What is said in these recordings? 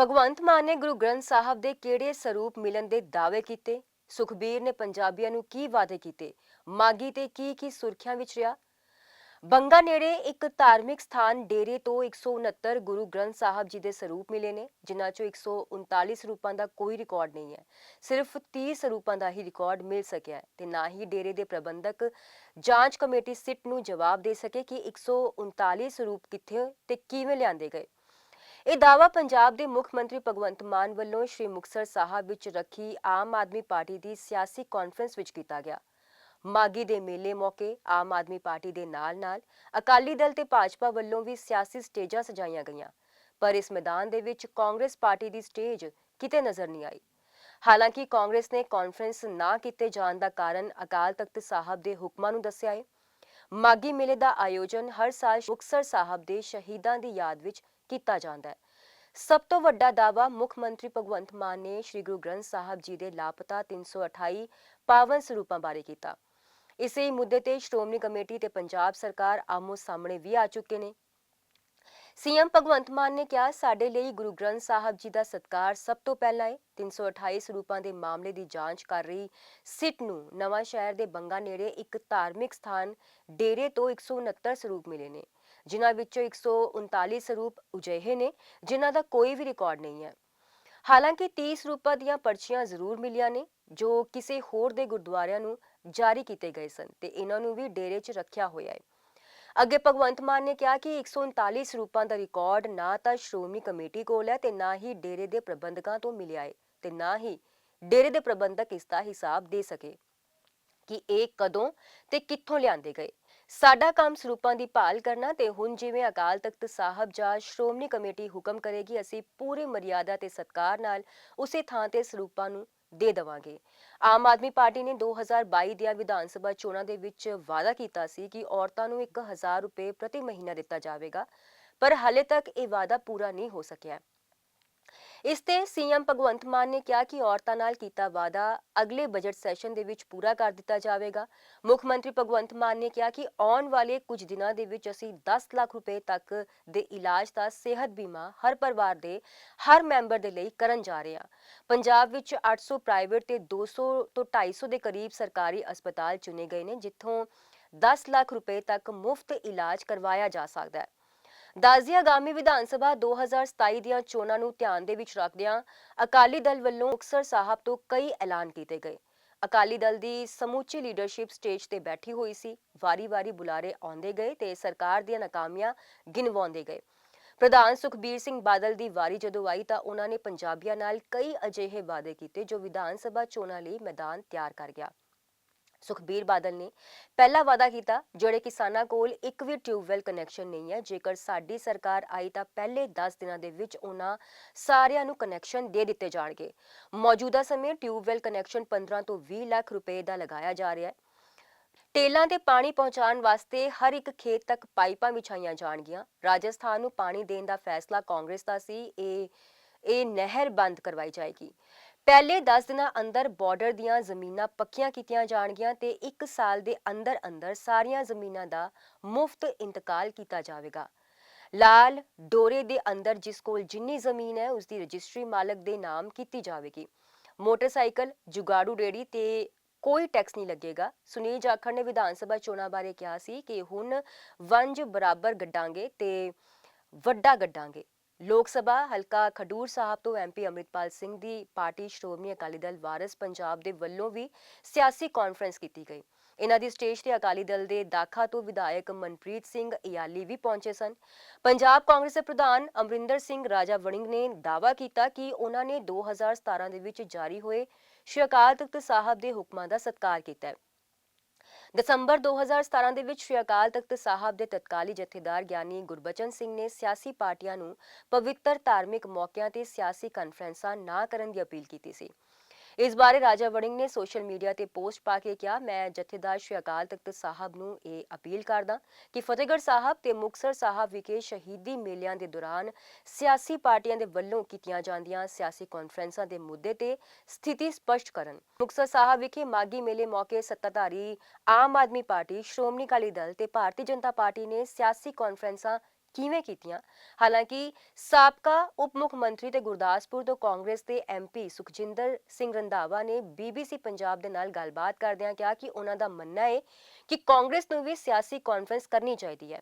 ਭਗਵੰਤ ਮਾਨ ਨੇ ਗੁਰੂ ਗ੍ਰੰਥ ਸਾਹਿਬ ਦੇ ਕਿਹੜੇ ਸਰੂਪ ਮਿਲਣ ਦੇ ਦਾਅਵੇ ਕੀਤੇ? ਸੁਖਬੀਰ ਨੇ ਪੰਜਾਬੀਆਂ ਨੂੰ ਕੀ ਵਾਅਦੇ ਕੀਤੇ? ਮਾਗੀ ਤੇ ਕੀ ਕੀ ਸੁਰਖੀਆਂ ਵਿੱਚ ਰਿਹਾ? ਬੰਗਾ ਨੇੜੇ ਇੱਕ ਧਾਰਮਿਕ ਸਥਾਨ ਡੇਰੇ ਤੋਂ 169 ਗੁਰੂ ਗ੍ਰੰਥ ਸਾਹਿਬ ਜੀ ਦੇ ਸਰੂਪ ਮਿਲੇ ਨੇ, ਜਿਨ੍ਹਾਂ ਚੋਂ 139 ਸਰੂਪਾਂ ਦਾ ਕੋਈ ਰਿਕਾਰਡ ਨਹੀਂ ਹੈ। ਸਿਰਫ 30 ਸਰੂਪਾਂ ਦਾ ਹੀ ਰਿਕਾਰਡ ਮਿਲ ਸਕਿਆ ਹੈ ਤੇ ਨਾ ਹੀ ਡੇਰੇ ਦੇ ਪ੍ਰਬੰਧਕ ਜਾਂਚ ਕਮੇਟੀ ਸਿੱਟ ਨੂੰ ਜਵਾਬ ਦੇ ਸਕੇ ਕਿ 139 ਸਰੂਪ ਕਿੱਥੇ ਤੇ ਕਿਵੇਂ ਲਿਆਂਦੇ ਗਏ। ਇਹ ਦਾਵਾ ਪੰਜਾਬ ਦੇ ਮੁੱਖ ਮੰਤਰੀ ਭਗਵੰਤ ਮਾਨ ਵੱਲੋਂ ਸ਼੍ਰੀ ਮੁਕਤਸਰ ਸਾਹਿਬ ਵਿੱਚ ਰੱਖੀ ਆਮ ਆਦਮੀ ਪਾਰਟੀ ਦੀ ਸਿਆਸੀ ਕਾਨਫਰੰਸ ਵਿੱਚ ਕੀਤਾ ਗਿਆ। ਮਾਗੀ ਦੇ ਮੇਲੇ ਮੌਕੇ ਆਮ ਆਦਮੀ ਪਾਰਟੀ ਦੇ ਨਾਲ-ਨਾਲ ਅਕਾਲੀ ਦਲ ਤੇ ਭਾਜਪਾ ਵੱਲੋਂ ਵੀ ਸਿਆਸੀ ਸਟੇਜਾਂ ਸਜਾਈਆਂ ਗਈਆਂ, ਪਰ ਇਸ ਮੈਦਾਨ ਦੇ ਵਿੱਚ ਕਾਂਗਰਸ ਪਾਰਟੀ ਦੀ ਸਟੇਜ ਕਿਤੇ ਨਜ਼ਰ ਨਹੀਂ ਆਈ। ਹਾਲਾਂਕਿ ਕਾਂਗਰਸ ਨੇ ਕਾਨਫਰੰਸ ਨਾ ਕੀਤੇ ਜਾਣ ਦਾ ਕਾਰਨ ਅਕਾਲ ਤਖਤ ਸਾਹਿਬ ਦੇ ਹੁਕਮਾਂ ਨੂੰ ਦੱਸਿਆ ਹੈ ਮਾਗੀ ਮੇਲੇ ਦਾ ਆਯੋਜਨ ਹਰ ਸਾਲ ਮੁਕਤਸਰ ਸਾਹਿਬ ਦੇ ਸ਼ਹੀਦਾਂ ਦੀ ਯਾਦ ਵਿੱਚ ਕੀਤਾ ਜਾਂਦਾ ਹੈ। ਸਭ ਤੋਂ ਵੱਡਾ ਦਾਅਵਾ ਮੁੱਖ ਮੰਤਰੀ ਭਗਵੰਤ ਮਾਨ ਨੇ ਸ੍ਰੀ ਗੁਰੂ ਗ੍ਰੰਥ ਸਾਹਿਬ ਜੀ ਦੇ ਲਾਪਤਾ 328 ਪਾਵਨ ਸਰੂਪਾਂ ਬਾਰੇ ਕੀਤਾ। ਇਸੇ ਮੁੱਦੇ ਤੇ ਸ਼੍ਰੋਮਣੀ ਕਮੇਟੀ ਤੇ ਪੰਜਾਬ ਸਰਕਾਰ ਆਮੋ ਸਾਹਮਣੇ ਵੀ ਆ ਚੁੱਕੇ ਨੇ। ਸੀਐਮ ਭਗਵੰਤ ਮਾਨ ਨੇ ਕਿਹਾ, ਸਾਡੇ ਲਈ ਗੁਰੂ ਗ੍ਰੰਥ ਸਾਹਿਬ ਜੀ ਦਾ ਸਤਕਾਰ ਸਭ ਤੋਂ ਪਹਿਲਾਂ ਹੈ 328 ਸਰੂਪਾਂ ਦੇ ਮਾਮਲੇ ਦੀ ਜਾਂਚ ਕਰ ਰਹੀ ਸਿੱਟ ਨੂੰ ਨਵਾਂ ਸ਼ਹਿਰ ਦੇ ਬੰਗਾ ਨੇੜੇ ਇੱਕ ਧਾਰਮਿਕ ਸਥਾਨ ਡੇਰੇ ਤੋਂ 169 ਸਰੂਪ ਮਿਲੇ ਨੇ। ਜਿਨ੍ਹਾਂ ਵਿੱਚੋਂ 139 ਸਰੂਪ ਅਜਿਹੇ ਨੇ, ਜਿਨ੍ਹਾਂ ਦਾ ਕੋਈ ਵੀ ਰਿਕਾਰਡ ਨਹੀਂ ਹੈ। ਹਾਲਾਂਕਿ 30 ਸਰੂਪਾਂ ਦੀਆਂ ਪਰਚੀਆਂ ਜ਼ਰੂਰ ਮਿਲੀਆਂ ਨੇ, ਜੋ ਕਿਸੇ ਹੋਰ ਦੇ ਗੁਰਦੁਆਰਿਆਂ ਨੂੰ ਜਾਰੀ ਕੀਤੇ ਗਏ ਸਨ ਤੇ ਇਹਨਾਂ ਨੂੰ ਵੀ ਡੇਰੇ 'ਚ ਰੱਖਿਆ ਹੋਇਆ ਹੈ। ਅੱਗੇ ਭਗਵੰਤ ਮਾਨ ਨੇ ਕਿਹਾ ਕਿ 139 ਸਰੂਪਾਂ ਦਾ ਰਿਕਾਰਡ ਨਾ ਤਾਂ ਸ਼੍ਰੋਮਣੀ ਕਮੇਟੀ ਕੋਲ ਹੈ ਤੇ ਨਾ ਹੀ ਡੇਰੇ ਦੇ ਪ੍ਰਬੰਧਕਾਂ ਤੋਂ ਮਿਲਿਆ ਹੈ ਤੇ ਨਾ ਹੀ ਡੇਰੇ ਦੇ ਪ੍ਰਬੰਧਕ ਇਸ ਦਾ ਹਿਸਾਬ ਦੇ ਸਕੇ ਕਿ ਇਹ ਕਦੋਂ ਤੇ ਕਿੱਥੋਂ ਲਿਆਂਦੇ ਗਏ। ਸਾਡਾ ਕੰਮ ਸਰੂਪਾਂ ਦੀ ਭਾਲ ਕਰਨਾ ਤੇ ਹੁਣ ਜਿਵੇਂ ਅਕਾਲ ਤਖਤ ਸਾਹਿਬ ਜਾਂ ਸ਼੍ਰੋਮਣੀ ਕਮੇਟੀ ਹੁਕਮ ਕਰੇਗੀ, ਅਸੀਂ ਪੂਰੀ ਮਰਿਆਦਾ ਤੇ ਸਤਕਾਰ ਨਾਲ ਉਸੇ ਥਾਂ ਤੇ ਸਰੂਪਾਂ ਨੂੰ ਦੇ ਦੇਵਾਂਗੇ। ਆਮ ਆਦਮੀ ਪਾਰਟੀ ਨੇ 2022 ਦੀਆਂ ਵਿਧਾਨ ਸਭਾ ਚੋਣਾਂ ਦੇ ਵਿੱਚ ਵਾਅਦਾ ਕੀਤਾ ਸੀ ਕਿ ਔਰਤਾਂ ਨੂੰ 1000 ਰੁਪਏ ਪ੍ਰਤੀ ਮਹੀਨਾ ਦਿੱਤਾ ਜਾਵੇਗਾ, ਪਰ ਹਾਲੇ ਤੱਕ ਇਹ ਵਾਅਦਾ ਪੂਰਾ ਨਹੀਂ ਹੋ ਸਕਿਆ। ਇਸ ਤੇ ਸੀਐਮ ਭਗਵੰਤ ਮਾਨ ਨੇ ਕਿਹਾ ਕਿ ਔਰਤਾਂ ਨਾਲ ਕੀਤਾ ਵਾਅਦਾ ਅਗਲੇ ਬਜਟ ਸੈਸ਼ਨ ਦੇ ਵਿੱਚ ਪੂਰਾ ਕਰ ਦਿੱਤਾ ਜਾਵੇਗਾ। ਮੁੱਖ ਮੰਤਰੀ ਭਗਵੰਤ ਮਾਨ ਨੇ ਕਿਹਾ ਕਿ ਆਉਣ ਵਾਲੇ ਕੁਝ ਦਿਨਾਂ ਦੇ ਵਿੱਚ ਅਸੀਂ 10 ਲੱਖ ਰੁਪਏ ਤੱਕ ਦੇ ਇਲਾਜ ਦਾ ਸਿਹਤ ਬੀਮਾ ਹਰ ਪਰਿਵਾਰ ਦੇ, ਹਰ ਮੈਂਬਰ ਦੇ ਲਈ ਕਰਨ ਜਾ ਰਹੇ ਹਾਂ। ਪੰਜਾਬ ਵਿੱਚ 800 ਪ੍ਰਾਈਵੇਟ ਤੇ 200 ਤੋਂ 250 ਦੇ ਕਰੀਬ ਸਰਕਾਰੀ ਹਸਪਤਾਲ ਚੁਣੇ ਗਏ ਨੇ, ਜਿੱਥੋਂ 10 ਲੱਖ ਰੁਪਏ ਤੱਕ ਮੁਫਤ ਇਲਾਜ ਕਰਵਾਇਆ ਜਾ ਸਕਦਾ ਹੈ। ਦਾਜ਼ੀ ਆਗਾਮੀ ਵਿਧਾਨ ਸਭਾ 2027 ਦੀਆਂ ਚੋਣਾਂ ਨੂੰ ਧਿਆਨ ਦੇ ਵਿੱਚ ਰੱਖਦਿਆਂ ਅਕਾਲੀ ਦਲ ਵੱਲੋਂ ਮੁਕਤਸਰ ਸਾਹਿਬ ਤੋਂ ਕਈ ਐਲਾਨ ਕੀਤੇ ਗਏ। ਅਕਾਲੀ ਦਲ ਦੀ ਸਮੁੱਚੀ ਲੀਡਰਸ਼ਿਪ ਸਟੇਜ ਤੇ ਬੈਠੀ ਹੋਈ ਸੀ। ਵਾਰੀ-ਵਾਰੀ ਬੁਲਾਰੇ ਆਉਂਦੇ ਗਏ ਤੇ ਸਰਕਾਰ ਦੀਆਂ ਨਾਕਾਮੀਆਂ ਗਿਣਵਾਉਂਦੇ ਗਏ। ਪ੍ਰਧਾਨ ਸੁਖਬੀਰ ਸਿੰਘ ਬਾਦਲ ਦੀ ਵਾਰੀ ਜਦੋਂ ਆਈ ਤਾਂ ਉਹਨਾਂ ਨੇ ਪੰਜਾਬੀਆਂ ਨਾਲ ਕਈ ਅਜਿਹੇ ਵਾਅਦੇ ਕੀਤੇ ਜੋ ਵਿਧਾਨ ਸਭਾ ਚੋਣਾਂ ਲਈ ਮੈਦਾਨ ਤਿਆਰ ਕਰ ਗਿਆ। ਸੁਖਬੀਰ ਬਾਦਲ ਨੇ ਪਹਿਲਾ ਵਾਅਦਾ ਕੀਤਾ, ਜਿਹੜੇ ਕਿਸਾਨਾਂ ਕੋਲ ਇੱਕ ਵੀ ਟਿਊਬਵੈਲ ਕਨੈਕਸ਼ਨ ਨਹੀਂ ਹੈ। ਜੇਕਰ ਸਾਡੀ ਸਰਕਾਰ ਆਈ ਤਾਂ ਪਹਿਲੇ 10 ਦਿਨਾਂ ਦੇ ਵਿੱਚ ਉਹਨਾਂ ਸਾਰਿਆਂ ਨੂੰ ਕਨੈਕਸ਼ਨ ਦੇ ਦਿੱਤੇ ਜਾਣਗੇ। ਮੌਜੂਦਾ ਸਮੇਂ ਟਿਊਬਵੈਲ ਕਨੈਕਸ਼ਨ 15 ਤੋਂ 20 ਲੱਖ ਰੁਪਏ ਦਾ ਲਗਾਇਆ ਜਾ ਰਿਹਾ ਹੈ। ਟੇਲਾਂ ਤੇ ਪਾਣੀ ਪਹੁੰਚਾਉਣ ਵਾਸਤੇ ਹਰ ਇੱਕ ਖੇਤ ਤੱਕ ਪਾਈਪਾਂ ਵਿਛਾਈਆਂ ਜਾਣਗੀਆਂ। ਰਾਜਸਥਾਨ ਨੂੰ ਪਾਣੀ ਦੇਣ ਦਾ ਫੈਸਲਾ ਕਾਂਗਰਸ ਦਾ ਸੀ। ਇਹ ਇਹ ਨਹਿਰ ਬੰਦ ਕਰਵਾਈ ਜਾਏਗੀ। ਪਹਿਲੇ 10 ਦਿਨਾਂ ਅੰਦਰ ਬਾਰਡਰ ਦੀਆਂ ਜ਼ਮੀਨਾਂ ਪੱਕੀਆਂ ਕੀਤੀਆਂ ਜਾਣਗੀਆਂ ਤੇ 1 ਸਾਲ ਦੇ ਅੰਦਰ ਅੰਦਰ ਸਾਰੀਆਂ ਜ਼ਮੀਨਾਂ ਦਾ ਮੁਫਤ ਇੰਤਕਾਲ ਕੀਤਾ ਜਾਵੇਗਾ। ਲਾਲ ਡੋਰੇ ਦੇ ਅੰਦਰ ਜਿਸ ਕੋਲ ਜਿੰਨੀ ਜ਼ਮੀਨ ਹੈ ਉਸ ਦੀ ਰਜਿਸਟਰੀ ਮਾਲਕ ਦੇ ਨਾਮ ਕੀਤੀ ਜਾਵੇਗੀ। ਮੋਟਰਸਾਈਕਲ, ਜੁਗਾੜੂ ਰੇੜੀ ਤੇ ਕੋਈ ਟੈਕਸ ਨਹੀਂ ਲੱਗੇਗਾ। ਸੁਨੀਲ ਜਾਖੜ ਨੇ ਵਿਧਾਨ ਸਭਾ ਚੋਣਾਂ ਬਾਰੇ ਕਿਹਾ ਸੀ ਕਿ ਹੁਣ ਵੰਜ ਬਰਾਬਰ ਗੱਡਾਂਗੇ ਤੇ ਵੱਡਾ ਗੱਡਾਂਗੇ। ਲੋਕ ਸਭਾ, ਹਲਕਾ ਖਡੂਰ ਸਾਹਿਬ ਤੋਂ ਐਮਪੀ ਅਮਰਿਤਪਾਲ ਸਿੰਘ ਦੀ ਪਾਰਟੀ ਸ਼੍ਰੋਮਣੀ ਅਕਾਲੀ ਦਲ ਵਾਰਸ ਪੰਜਾਬ ਦੇ ਵੱਲੋਂ ਵੀ ਸਿਆਸੀ ਕਾਨਫਰੰਸ ਕੀਤੀ ਗਈ। ਇਹਨਾਂ ਦੀ ਸਟੇਜ ਤੇ ਅਕਾਲੀ ਦਲ ਦੇ ਦਾਖਾ ਤੋਂ ਵਿਧਾਇਕ ਮਨਪ੍ਰੀਤ ਸਿੰਘ ਇਆਲੀ ਵੀ ਪਹੁੰਚੇ ਸਨ। ਪੰਜਾਬ ਕਾਂਗਰਸ ਦੇ ਪ੍ਰਧਾਨ ਅਮਰਿੰਦਰ ਸਿੰਘ ਰਾਜਾ ਵੜਿੰਗ ਨੇ ਦਾਅਵਾ ਕੀਤਾ ਕਿ ਉਹਨਾਂ ਨੇ 2017 ਦੇ ਵਿੱਚ ਜਾਰੀ ਹੋਏ ਸ਼੍ਰੀ ਅਕਾਲ ਤਖਤ ਸਾਹਿਬ ਦੇ ਹੁਕਮਾਂ ਦਾ ਸਤਿਕਾਰ ਕੀਤਾ ਹੈ। ਦਸੰਬਰ 2017 ਦੇ ਵਿੱਚ ਸ਼੍ਰੀ ਅਕਾਲ ਤਖਤ ਸਾਹਿਬ ਦੇ ਤਤਕਾਲੀ ਜਥੇਦਾਰ ਗਿਆਨੀ ਗੁਰਬਚਨ ਸਿੰਘ ਨੇ ਸਿਆਸੀ ਪਾਰਟੀਆਂ ਨੂੰ ਪਵਿੱਤਰ ਧਾਰਮਿਕ ਮੌਕਿਆਂ ਤੇ ਸਿਆਸੀ ਕਾਨਫਰੰਸਾਂ ਨਾ ਕਰਨ ਦੀ ਅਪੀਲ ਕੀਤੀ ਸੀ। ਇਸ ਬਾਰੇ ਰਾਜਾ ਵੜਿੰਗ ਨੇ ਸੋਸ਼ਲ ਮੀਡੀਆ ਤੇ ਪੋਸਟ ਪਾ ਕੇ ਕਿਹਾ, ਮੈਂ ਜਥੇਦਾਰ ਸ਼੍ਰੀ ਅਕਾਲ ਤਖਤ ਸਾਹਿਬ ਨੂੰ ਇਹ ਅਪੀਲ ਕਰਦਾ ਕਿ ਫਤਿਹਗੜ੍ਹ ਸਾਹਿਬ ਤੇ ਮੁਕਤਸਰ ਸਾਹਿਬ ਵਿਖੇ ਸ਼ਹੀਦੀ ਮੇਲਿਆਂ ਦੇ ਦੌਰਾਨ ਸਿਆਸੀ ਪਾਰਟੀਆਂ ਦੇ ਵੱਲੋਂ ਕੀਤੀਆਂ ਜਾਂਦੀਆਂ ਸਿਆਸੀ ਕਾਨਫਰੰਸਾਂ ਦੇ ਮੁੱਦੇ ਤੇ ਸਥਿਤੀ ਸਪਸ਼ਟ ਕਰਨ। ਮੁਕਤਸਰ ਸਾਹਿਬ ਵਿਖੇ ਮਾਗੀ ਮੇਲੇ ਮੌਕੇ ਸੱਤਾਧਾਰੀ ਆਮ ਆਦਮੀ ਪਾਰਟੀ, ਸ਼੍ਰੋਮਣੀ ਅਕਾਲੀ ਦਲ ਤੇ ਭਾਰਤੀ ਜਨਤਾ ਪਾਰਟੀ ਨੇ ਸਿਆਸੀ ਕਾਨਫਰੰਸਾਂ ਕਿਵੇਂ ਕੀਤੀਆਂ? ਹਾਲਾਂਕਿ ਸਾਬਕਾ ਉਪ ਮੁੱਖ ਮੰਤਰੀ ਤੇ ਗੁਰਦਾਸਪੁਰ ਤੋਂ ਕਾਂਗਰਸ ਦੇ ਐਮਪੀ ਸੁਖਜਿੰਦਰ ਸਿੰਘ ਰੰਧਾਵਾ ਨੇ ਬੀਬੀਸੀ ਪੰਜਾਬ ਦੇ ਨਾਲ ਗੱਲਬਾਤ ਕਰਦਿਆਂ ਕਿਹਾ ਕਿ ਉਹਨਾਂ ਦਾ ਮੰਨਣਾ ਹੈ ਕਿ ਕਾਂਗਰਸ ਨੂੰ ਵੀ ਸਿਆਸੀ ਕਾਨਫਰੰਸ ਕਰਨੀ ਚਾਹੀਦੀ ਹੈ।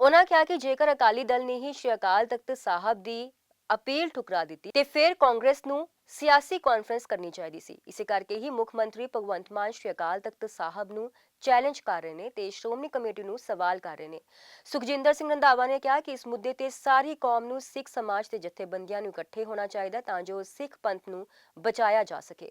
ਉਹਨਾਂ ਕਿਹਾ ਕਿ ਜੇਕਰ ਅਕਾਲੀ ਦਲ ਨੇ ਹੀ ਸ਼੍ਰੀ ਅਕਾਲ ਤਖਤ ਸਾਹਿਬ ਦੀ ਅਪੀਲ ਠੁਕਰਾ ਦਿੱਤੀ ਤੇ ਫਿਰ ਕਾਂਗਰਸ ਨੂੰ ਸਿਆਸੀ ਕਾਨਫਰੰਸ ਕਰਨੀ ਚਾਹੀਦੀ ਸੀ। ਇਸੇ ਕਰਕੇ ਹੀ ਮੁੱਖ ਮੰਤਰੀ ਭਗਵੰਤ ਮਾਨ ਸ਼੍ਰੀ ਅਕਾਲ ਤਖਤ ਸਾਹਿਬ ਨੂੰ ਚੈਲੰਜ ਕਰ ਰਹੇ ਨੇ ਤੇ ਸ਼੍ਰੋਮਣੀ ਕਮੇਟੀ ਨੂੰ ਸਵਾਲ ਕਰ ਰਹੇ ਨੇ। ਸੁਖਜਿੰਦਰ ਸਿੰਘ ਰੰਧਾਵਾ ਨੇ ਕਿਹਾ ਕਿ ਇਸ ਮੁੱਦੇ ਤੇ ਸਾਰੀ ਕੌਮ ਨੂੰ ਸਿੱਖ ਸਮਾਜ ਦੇ ਜਥੇਬੰਦੀਆਂ ਨੂੰ ਇਕੱਠੇ ਹੋਣਾ ਚਾਹੀਦਾ ਤਾਂ ਜੋ ਸਿੱਖ ਪੰਥ ਨੂੰ ਬਚਾਇਆ ਜਾ ਸਕੇ।